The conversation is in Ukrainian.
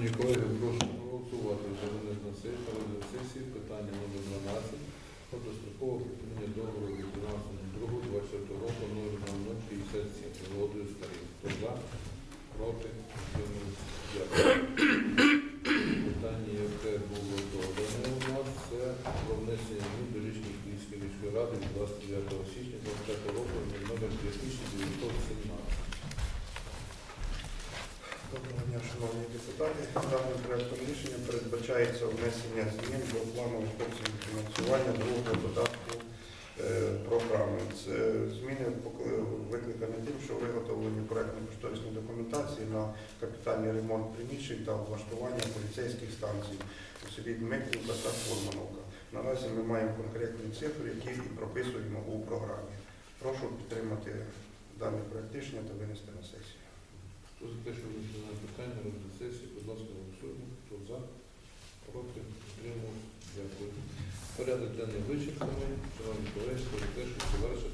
Шановні колеги, прошу проголосувати за винесення на сесії питання номер 12 про дострокове припинення договору від 12.02.24 року номер 0067 з Володою Старим. Хто за? Проти? Дякую. Питання, яке було додане у нас, це про внесення змін до рішення Київської міської ради від 29 січня 25 року номер 2917. Шановні депутати. Даним проектом рішення передбачається внесення змін до плану обсягу фінансування другого додатку е, програми. Це зміни викликані тим, що виготовлені проектно-кошторисні документації на капітальний ремонт приміщень та облаштування поліцейських станцій у селі Дмитрівка та Фурмановка. Наразі ми маємо конкретні цифри, які і прописуємо у програмі. Прошу підтримати даний проект рішення та винести на сесію. На розгляд сесії, будь ласка, голосуємо. Хто за? Проти? Дякую. Порядок денний вичерпаний. Шановні колеги, те, що